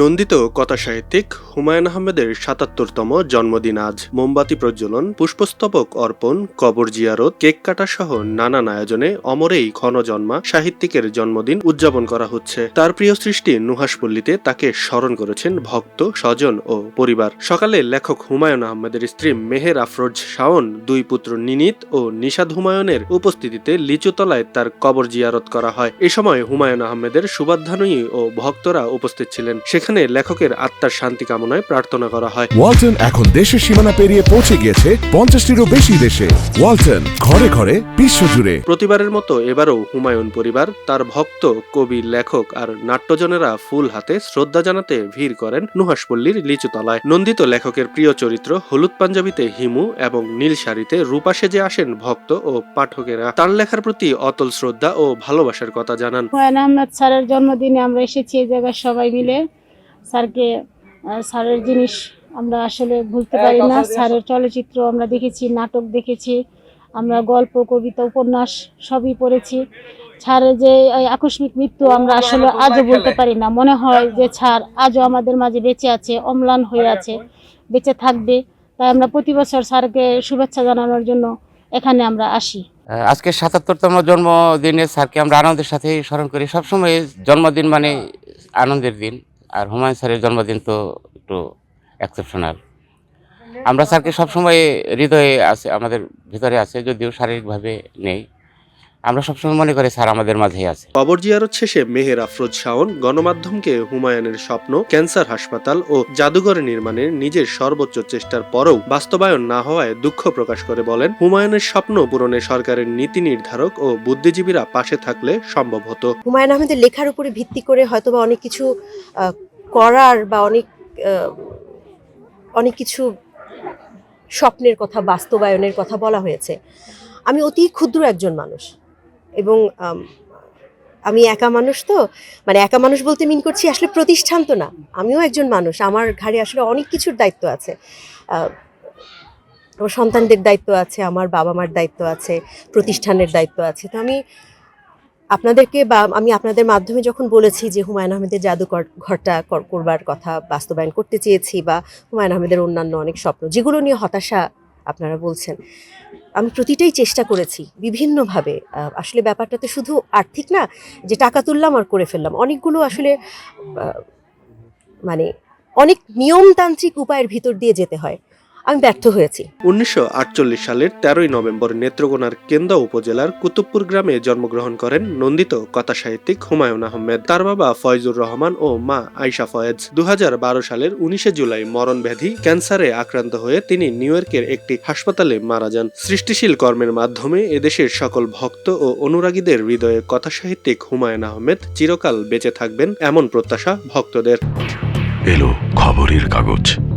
নন্দিত কথা সাহিত্যিক হুমায়ুন আহমেদের সাতাত্তরতম জন্মদিন আজ। মোমবাতি প্রজ্বলন, পুষ্পস্তবক অর্পণ, কবর জিয়ারত, কেক কাটা সহ নানান আয়োজনে অমরেই ক্ষণজন্মা সাহিত্যিকের জন্মদিন উদযাপন করা হচ্ছে। তার প্রিয় সৃষ্টি নুহাসপল্লীতে তাকে স্মরণ করেছেন ভক্ত, স্বজন ও পরিবার। সকালে লেখক হুমায়ুন আহমেদের স্ত্রী মেহের আফরোজ শাওন, দুই পুত্র নিনিত ও নিশাদ হুমায়ুনের উপস্থিতিতে লিচুতলায় তার কবর জিয়ারত করা হয়। এ সময় হুমায়ুন আহমেদের সুবাধ্যানুয়ী ও ভক্তরা উপস্থিত ছিলেন। সেখানে লেখকের আত্মার শান্তি কামনায় প্রার্থনা করা হয়। ওয়ালটন এখন দেশের সীমানা পেরিয়ে পৌঁছে গিয়েছে পঞ্চাশটিরও বেশি দেশে। ওয়ালটন ঘরে ঘরে বিশ্বজুড়ে। প্রতিবারের মতো এবারও হুমায়ুন পরিবার তার ভক্ত কবি লেখক আর নাট্যজনেরা ফুল হাতে শ্রদ্ধা জানাতে ভিড় করেন নুহাসপল্লীর লিচুতলায়। নন্দিত লেখকের প্রিয় চরিত্র হলুদ পাঞ্জাবিতে হিমু এবং নীল শাড়িতে রূপা সেজে আসেন ভক্ত ও পাঠকেরা। তার লেখার প্রতি অতল শ্রদ্ধা ও ভালোবাসার কথা জানান। হুমায়ুন আহমেদ স্যারের জন্মদিনে আমরা এসেছি এই জায়গায় সবাই মিলে। স্যারকে স্যারের জিনিস আমরা আসলে ভুলতে পারি না। স্যারের চলচ্চিত্র আমরা দেখেছি নাটক দেখেছি আমরা গল্প কবিতা উপন্যাস সবই পড়েছি। স্যারের যে আকস্মিক মৃত্যু আমরা আসলে আজও বলতে পারি না। মনে হয় যে স্যার আজও আমাদের মাঝে বেঁচে আছে অম্লান হয়ে আছে বেঁচে থাকবে। তাই আমরা প্রতি বছর স্যারকে শুভেচ্ছা জানানোর জন্য এখানে আমরা আসি। আজকে সাতাত্তরতম জন্মদিনে স্যারকে আমরা আনন্দের সাথে স্মরণ করি। সবসময় জন্মদিন মানে আনন্দের দিন। আর হুমায়ুন স্যারের জন্মদিন তো একটু এক্সেপশনাল আমরা স্যারকে সবসময় হৃদয়ে আছে আমাদের ভিতরে আছে যদিও শারীরিকভাবে নেই। আমরা সবসময় মনে করি স্যার আমাদের মাঝেই আছে। কবর জিয়ারত শেষে মেহের আফরোজ শাওন গণমাধ্যমকে হুমায়ুনের স্বপ্ন ক্যান্সার হাসপাতাল ও জাদুঘর নির্মাণের নিজের সর্বোচ্চ চেষ্টার পরেও বাস্তবায়ন না হওয়ায় দুঃখ প্রকাশ করে বলেন হুমায়ুনের স্বপ্ন পূরণে সরকারের নীতি নির্ধারক ও বুদ্ধিজীবীরা পাশে থাকলে সম্ভব হতো। হুমায়ুন আহমেদের লেখার উপরে ভিত্তি করে হয়তোবা অনেক কিছু করার বা অনেক অনেক কিছু স্বপ্নের কথা, বাস্তবায়নের কথা বলা হয়েছে। আমি অতি ক্ষুদ্র একজন মানুষ এবং, আমি একা মানুষ তো মানে একা মানুষ বলতে মিন করছি আসলে প্রতিষ্ঠান তো না। আমিও একজন মানুষ, আমার ঘাড়ে আসলে অনেক কিছুর দায়িত্ব আছে। আমার সন্তানদের দায়িত্ব আছে, আমার বাবা মার দায়িত্ব আছে, প্রতিষ্ঠানের দায়িত্ব আছে। তো আমি আপনাদেরকে বা আমি আপনাদের মাধ্যমে যখন বলেছি যে হুমায়ুন আহমেদের জাদুকর ঘরটা কর- করবার কথা, বাস্তবায়ন করতে চেয়েছি বা হুমায়ুন আহমেদের অন্যান্য অনেক স্বপ্ন, যেগুলো নিয়ে হতাশা আপনারা বলছেন, আমি প্রতিটাই চেষ্টা করেছি বিভিন্নভাবে। আসলে ব্যাপারটা তো শুধু আর্থিক না, যে টাকা তুললাম আর করে ফেললাম। অনেকগুলো আসলে মানে অনেক নিয়মতান্ত্রিক উপায়ের ভিতর দিয়ে যেতে হয়। আমি ব্যর্থ হয়েছি। উনিশশো আটচল্লিশ সালের তেরোই নভেম্বর নেত্রকোনার কেন্দা উপজেলার কুতুবপুর গ্রামে জন্মগ্রহণ করেন নন্দিত কথা সাহিত্যিক হুমায়ুন আহমেদ। তার বাবা ফয়জুর রহমান ও মা আয়শা ফয়েজ। দুহাজার বারো সালের উনিশে জুলাই মরণ ব্যাধি ক্যান্সারে আক্রান্ত হয়ে তিনি নিউ ইয়র্কের একটি হাসপাতালে মারা যান। সৃষ্টিশীল কর্মের মাধ্যমে এদেশের সকল ভক্ত ও অনুরাগীদের হৃদয়ে কথা সাহিত্যিক হুমায়ুন আহমেদ চিরকাল বেঁচে থাকবেন এমন প্রত্যাশা ভক্তদের। এলো খবরের কাগজ।